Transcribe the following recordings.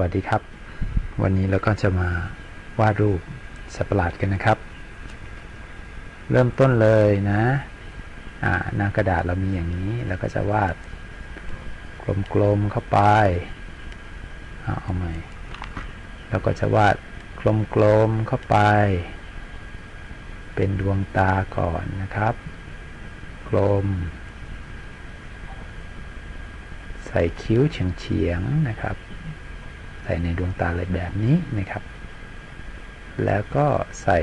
วัสดีครับ วันนี้เราก็จะมาวาดรูปสัตว์ประหลาดกันนะครับ เริ่มต้นเลยนะอ่าหน้ากระดาษเรามีอย่างนี้แล้วก็จะวาดกลมๆเข้าไปเอาเอาใหม่แล้วก็จะวาดกลมๆเข้าไป เป็นดวงตาก่อนนะครับ กลม ใส่คิ้วเฉียงๆนะครับ ใส่ในดวงตาเลยแบบนี้นะครับ แล้วก็ใส่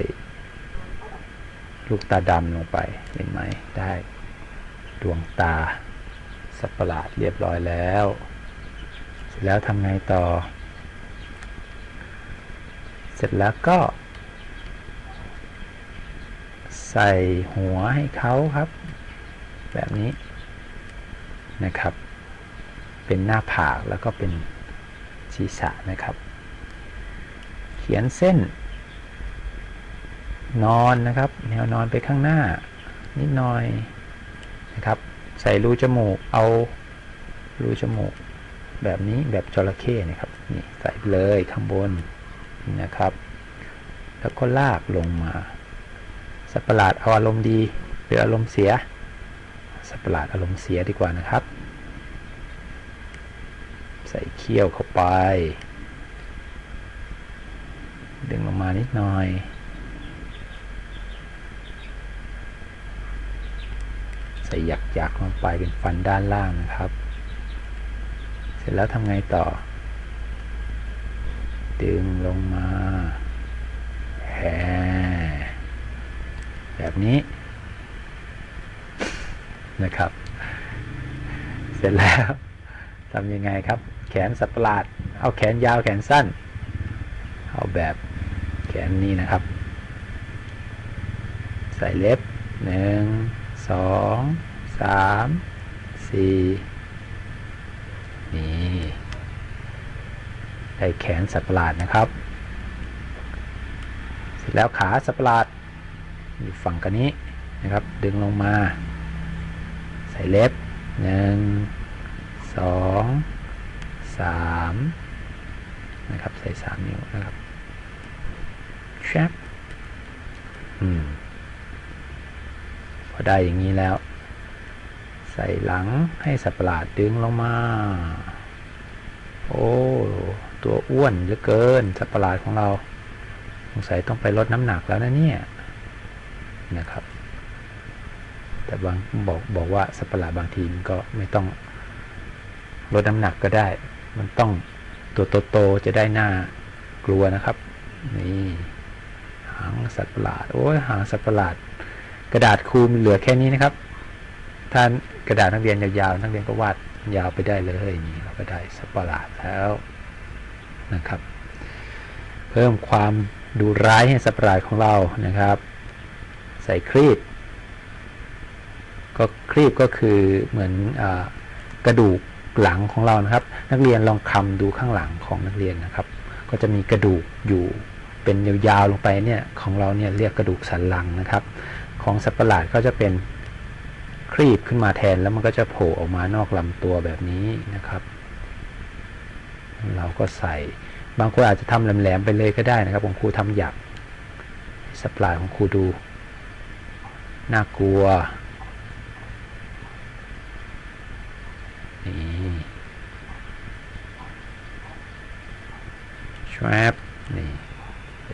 ลูกตาดำลงไปเห็นไหมได้ดวงตาสัประหลาดเรียบร้อยแล้ว เสร็จแล้วทำไงต่อ เสร็จแล้วก็ ใส่หัวให้เขาครับ แบบนี้นะครับ เป็นหน้าผากแล้วก็เป็น ศีรษะนะครับ เขียนเส้น นอนนะครับ แนวนอนไปข้างหน้า นิดหน่อยนะครับ ใส่รูจมูก เอารูจมูก แบบนี้แบบจระเข้นะครับนี่ใส่เลยข้างบนนะครับ แล้วก็ลากลงมาสัตว์ประหลาดเอาอารมณ์ดีหรืออารมณ์เสียสัตว์ประหลาดอารมณ์เสียดีกว่านะครับ ใส่เขี้ยวเข้าไป ดึงลงมานิดหน่อยใส่หยักหยักลงไปเป็นฟันด้านล่างนะครับ เสร็จแล้วทำไงต่อ ดึงลงมาแหแบบนี้นะครับ เสร็จแล้ว ทำยังไงครับ แขนสัตว์ประหลาด เอาแขนยาวแขนสั้น เอาแบบแขนนี้นะครับ ใส่เล็บหนึ่งสองสามสี่นี่ได้แขนสัตว์ประหลาดนะครับ เสร็จแล้วขาสัตว์ประหลาดอยู่ฝั่งกันนี้นะครับ ดึงลงมา ใส่เล็บหนึ่ง สองสามนะครับ ใส่สามนิ้วนะครับแชปอืมพอได้อย่างนี้แล้ว ใส่หลังให้สัตว์ปะหลาดดึงลงมา โอ้ตัวอ้วนเหลือเกินสัตว์ปะหลาดของเราสงสัยต้องไปลดน้ำหนักแล้วนะเนี่ยนะครับ แต่บางบอกบอกว่าสัตว์ปะหลาดบางทีมันก็ไม่ต้อง ลดน้ำหนักก็ได้ มันต้องตัวโตๆจะได้หน้ากลัวนะครับ นี่หางสัตว์ประหลาด โอ้ยหางสัตว์ประหลาด กระดาษครูเหลือแค่นี้นะครับถ้านกระดาษนักเรียนยาวๆนักเรียนก็วาดยาวไปได้เลยนี่เราก็ได้สัตว์ประหลาดแล้วนะครับ เพิ่มความดูร้ายให้สัตว์ประหลาดของเรานะครับ ใส่ครีบก็ครีบก็คือเหมือนอกระดูก หลังของเรานะครับ นักเรียนลองคำดูข้างหลังของนักเรียนนะครับ ก็จะมีกระดูกอยู่เป็นยาวๆลงไปเนี่ยของเราเนี่ยเรียกกระดูกสันหลังนะครับ ของสัตว์ประหลาดก็จะเป็นครีบขึ้นมาแทนแล้วมันก็จะโผล่ออกมานอกลำตัวแบบนี้นะครับ เราก็ใส่บางคนอาจจะทำแหลมๆไปเลยก็ได้นะครับของครูทำหยักสัตว์ประหลาดของครูดูน่ากลัว ชวบนี่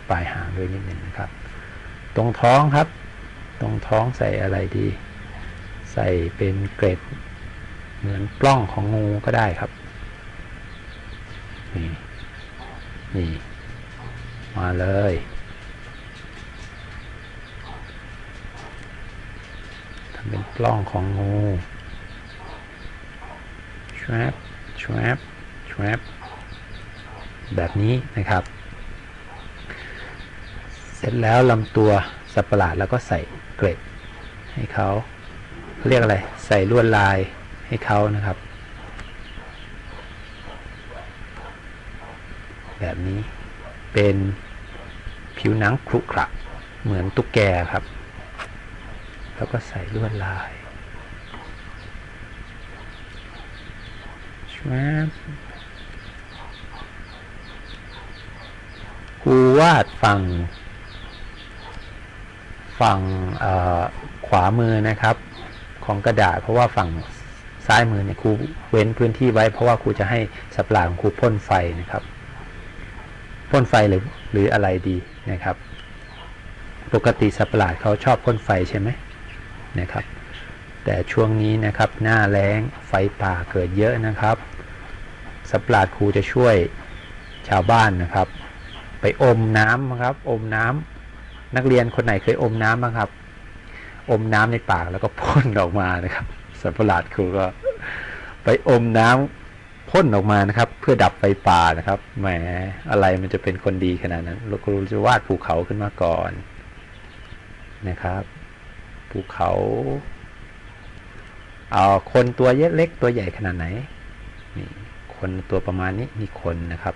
ปลายหางด้วยนิดหนึ่งนะครับ ตรงท้องครับ ตรงท้องใส่อะไรดี ใส่เป็นเกร็ด เหมือนปล้องของงูก็ได้ครับ นี่ นี่ มาเลยทำเป็นปล้องของงู ชวบชวบชวบแบบนี้นะครับ เสร็จแล้วลำตัวสัตว์ประหลาดแล้วก็ใส่เกร็ดให้เขาเรียกอะไร ใส่ลวดลายให้เขานะครับ แบบนี้เป็นผิวหนังครุขระเหมือนตุ๊กแกครับ แล้วก็ใส่ลวดลาย ชวบครูวาดฝั่ง ฝั่งขวามือนะครับ ของกระดาษ เพราะว่าฝั่งซ้ายมือเนี่ยครูเว้นพื้นที่ไว้ เพราะว่าครูจะให้สัปหลาของครูพ่นไฟนะครับพ่นไฟหรือหรืออะไรดีนะครับ ปกติสัปหลาดเขาชอบพ่นไฟใช่ไหมนะครับ แต่ช่วงนี้นะครับหน้าแล้งไฟป่าเกิดเยอะนะครับสัปลาดครูจะช่วยชาวบ้านนะครับ ไปอมน้ำครับ อมน้ำนักเรียนคนไหนเคยอมน้ำบ้างครับ อมน้ำในปากแล้วก็พ่นออกมานะครับสัปหลาดครูก็ ไปอมน้ำพ่นออกมานะครับ เพื่อดับไฟป่านะครับแหมอะไรมันจะเป็นคนดีขนาดนั้นครูจะวาดภูเขาขึ้นมาก่อนนะครับภูเขา เอาคนตัวเยเล็กตัวใหญ่ขนาดไหนนี่คนตัวประมาณนี้มีคนนะครับ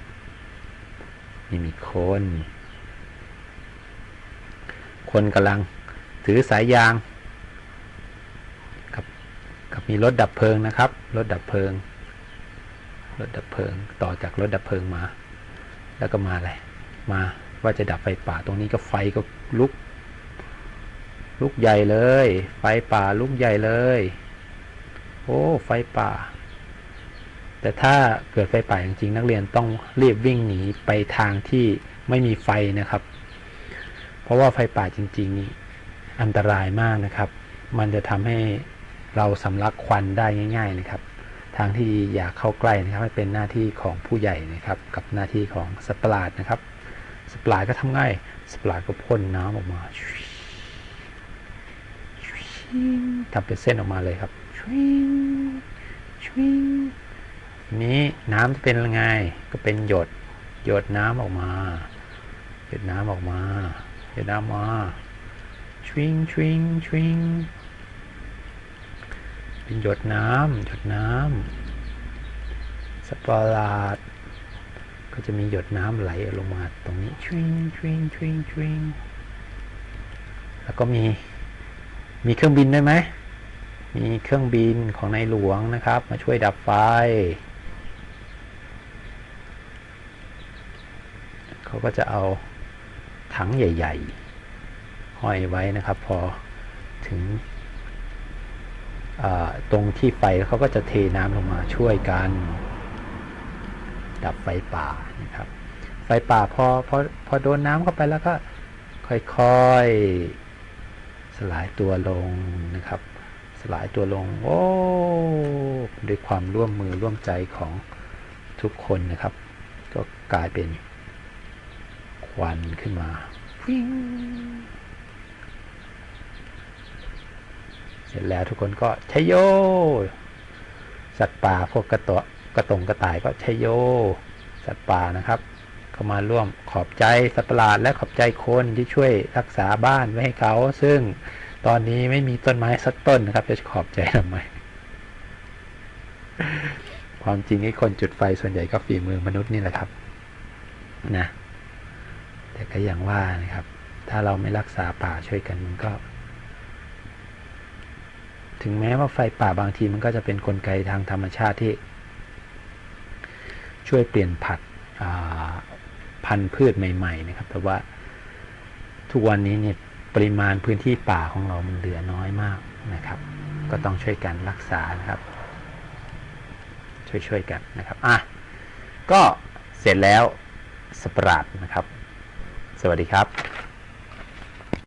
นี่มีคน คนกำลังถือสายยาง กับกับมีรถดับเพลิงนะครับ รถดับเพลิง รถดับเพลิง ต่อจากรถดับเพลิงมา แล้วก็มาอะไร มาว่าจะดับไฟป่าตรงนี้ก็ไฟก็ลุก ลุกใหญ่เลย ไฟป่าลุกใหญ่เลย อ้ ไฟป่า แต่ถ้าเกิดไฟป่าจริงๆ นักเรียนต้องรีบวิ่งหนีไปทางที่ไม่มีไฟนะครับ เพราะว่าไฟป่าจริง ๆ นี่อันตรายมากนะครับ มันจะทำให้เราสำลักควันได้ง่าย ๆ นะครับ ทางที่อยากเข้าใกล้นะครับให้เป็นหน้าที่ของผู้ใหญ่นะครับ กับหน้าที่ของสปลาดนะครับสปลาดก็ทำง่ายสปลาดก็พ่นน้ำออกมาทำเป็นเส้นออกมาเลยครับ ชวิงชวิงนี้น้ำจะเป็นยังไง ก็เป็นหยด หยดน้ำออกมา หยดน้ำออกมา หยดน้ำมาชวิงชวิงชวิงเป็นหยดน้ำหยดน้ำสปอร์าดก็จะมีหยดน้ำไหลลงมาตรงนี้ชวิงชวิงชวิงชวิงแล้วก็มีมีเครื่องบินด้วยไหม มีเครื่องบินของในหลวงนะครับ มาช่วยดับไฟ เขาก็จะเอาถังใหญ่ ๆ ห้อยไว้นะครับ พอถึงตรงที่ไฟเขาก็จะเทน้ำลงมาช่วยกัน ดับไฟป่านะครับ ไฟป่าพอพอพอโดนน้ำเข้าไปแล้วก็ค่อยๆสลายตัวลงนะครับ สลายตัวลง โอ้ด้วยความร่วมมือร่วมใจของทุกคนนะครับ ก็กลายเป็นควันขึ้นมา เสร็จแล้วทุกคนก็ชยโย สัตว์ป่าพวกกระตกระตงกระต่ายก็ชยโย สัตว์ป่านะครับเข้ามาร่วมขอบใจสัตว์ประหลาดและขอบใจคนที่ช่วยรักษาบ้านไว้ให้เขา ซึ่ง ตอนนี้ไม่มีต้นไม้สักต้นนะครับ จะขอบใจทำไม ความจริงไอ้คนจุดไฟส่วนใหญ่ก็ฝีมือมนุษย์นี่แหละครับ นะ แต่ก็อย่างว่านะครับ ถ้าเราไม่รักษาป่าช่วยกันมันก็ ถึงแม้ว่าไฟป่าบางทีมันก็จะเป็นนกลไกทางธรรมชาติที่ ช่วยเปลี่ยนผัดพันธุ์พืชใหม่ ๆ นะครับ แต่ว่าทุกวันนี้เนี่ย ปริมาณพื้นที่ป่าของเรามันเหลือน้อยมากนะครับ ก็ต้องช่วยกันรักษานะครับ ช่วยๆกันนะครับอะก็เสร็จแล้วสปราดนะครับ สวัสดีครับ